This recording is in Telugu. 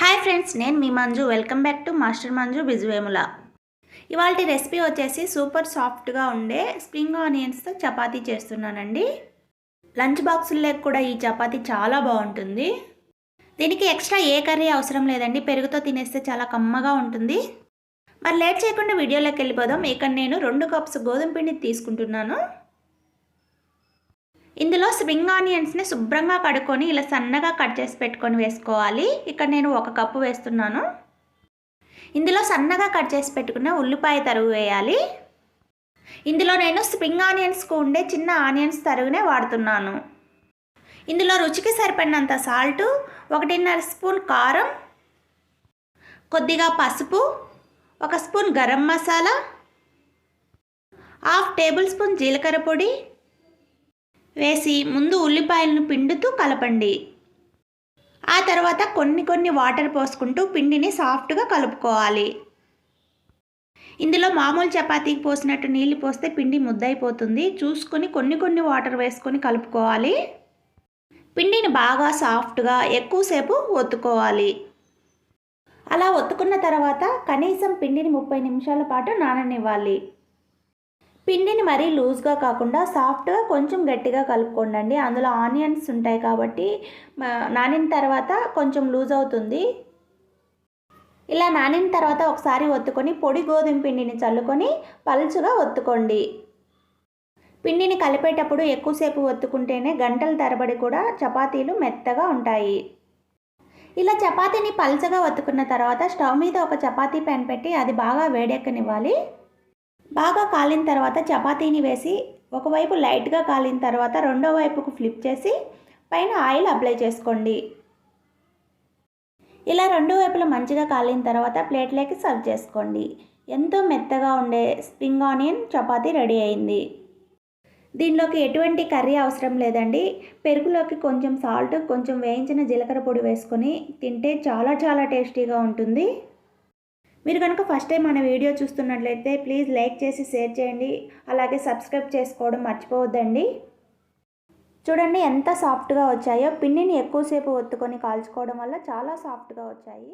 హాయ్ ఫ్రెండ్స్ నేను మీ Manju. Welcome back to master Manju Bijuvemula ఇవాళ రెసిపీ వచ్చేసి సూపర్ సాఫ్ట్గా ఉండే స్ప్రింగ్ ఆనియన్స్తో చపాతీ చేస్తున్నానండి. లంచ్ బాక్సుల్లో కూడా ఈ చపాతీ చాలా బాగుంటుంది. దీనికి ఎక్స్ట్రా ఏ కర్రీ అవసరం లేదండి. పెరుగుతో తినేస్తే చాలా కమ్మగా ఉంటుంది. మరి లేట్ చేయకుండా వీడియోలోకి వెళ్ళిపోదాం. ఇక్కడ నేను రెండు కప్స్ గోధుమ పిండి తీసుకుంటున్నాను. ఇందులో స్ప్రింగ్ ఆనియన్స్ని శుభ్రంగా కడుక్కొని ఇలా సన్నగా కట్ చేసి పెట్టుకొని వేసుకోవాలి. ఇక్కడ నేను ఒక కప్పు వేస్తున్నాను. ఇందులో సన్నగా కట్ చేసి పెట్టుకున్న ఉల్లిపాయ తరుగు వేయాలి. ఇందులో నేను స్ప్రింగ్ ఆనియన్స్కు ఉండే చిన్న ఆనియన్స్ తరుగునే వాడుతున్నాను. ఇందులో రుచికి సరిపడినంత సాల్టు ఒకటిన్నర స్పూన్ కారం కొద్దిగా పసుపు ఒక spoon garam masala half tablespoon జీలకర్ర పొడి వేసి ముందు ఉల్లిపాయలను పిండుతూ కలపండి. ఆ తర్వాత కొన్ని కొన్ని వాటర్ పోసుకుంటూ పిండిని సాఫ్ట్గా కలుపుకోవాలి. ఇందులో మామూలు చపాతీకి పోసినట్టు నీళ్ళు పోస్తే పిండి ముద్దయిపోతుంది. చూసుకొని కొన్ని కొన్ని వాటర్ వేసుకొని కలుపుకోవాలి. పిండిని బాగా సాఫ్ట్గా ఎక్కువసేపు ఒత్తుకోవాలి. అలా ఒత్తుకున్న తర్వాత కనీసం పిండిని ముప్పై నిమిషాల పాటు నాననివ్వాలి. పిండిని మరీ లూజ్గా కాకుండా సాఫ్ట్గా కొంచెం గట్టిగా కలుపుకోండి అందులో ఆనియన్స్ ఉంటాయి కాబట్టి నానిన తర్వాత కొంచెం లూజ్ అవుతుంది. ఇలా నానిన తర్వాత ఒకసారి ఒత్తుకొని పొడి గోధుమ పిండిని చల్లుకొని పలుచుగా ఒత్తుకోండి. పిండిని కలిపేటప్పుడు ఎక్కువసేపు ఒత్తుకుంటేనే గంటల తరబడి కూడా చపాతీలు మెత్తగా ఉంటాయి. ఇలా చపాతీని పలుచగా ఒత్తుకున్న తర్వాత స్టవ్ మీద ఒక చపాతీ పెన్ పెట్టి అది బాగా వేడెక్కనివ్వాలి. బాగా కాలిన తర్వాత చపాతీని వేసి ఒకవైపు లైట్గా కాలిన తర్వాత రెండో వైపుకు ఫ్లిప్ చేసి పైన ఆయిల్ అప్లై చేసుకోండి. ఇలా రెండు వైపులు మంచిగా కాలిన తర్వాత ప్లేట్లోకి సర్వ్ చేసుకోండి. ఎంతో మెత్తగా ఉండే స్ప్రింగ్ ఆనియన్ చపాతీ రెడీ అయింది. దీనిలోకి ఎటువంటి కర్రీ అవసరం లేదండి. పెరుగులోకి కొంచెం సాల్ట్ కొంచెం వేయించిన జీలకర్ర పొడి వేసుకొని తింటే చాలా చాలా టేస్టీగా ఉంటుంది. మీరు కనుక ఫస్ట్ టైం మన వీడియో చూస్తున్నట్లయితే ప్లీజ్ లైక్ చేసి షేర్ చేయండి. అలాగే సబ్స్క్రైబ్ చేసుకోవడం మర్చిపోవద్దండి. చూడండి ఎంత సాఫ్ట్గా వచ్చాయో. పిండిని ఎక్కువసేపు ఒత్తుకొని కాల్చుకోవడం వల్ల చాలా సాఫ్ట్గా వచ్చాయి.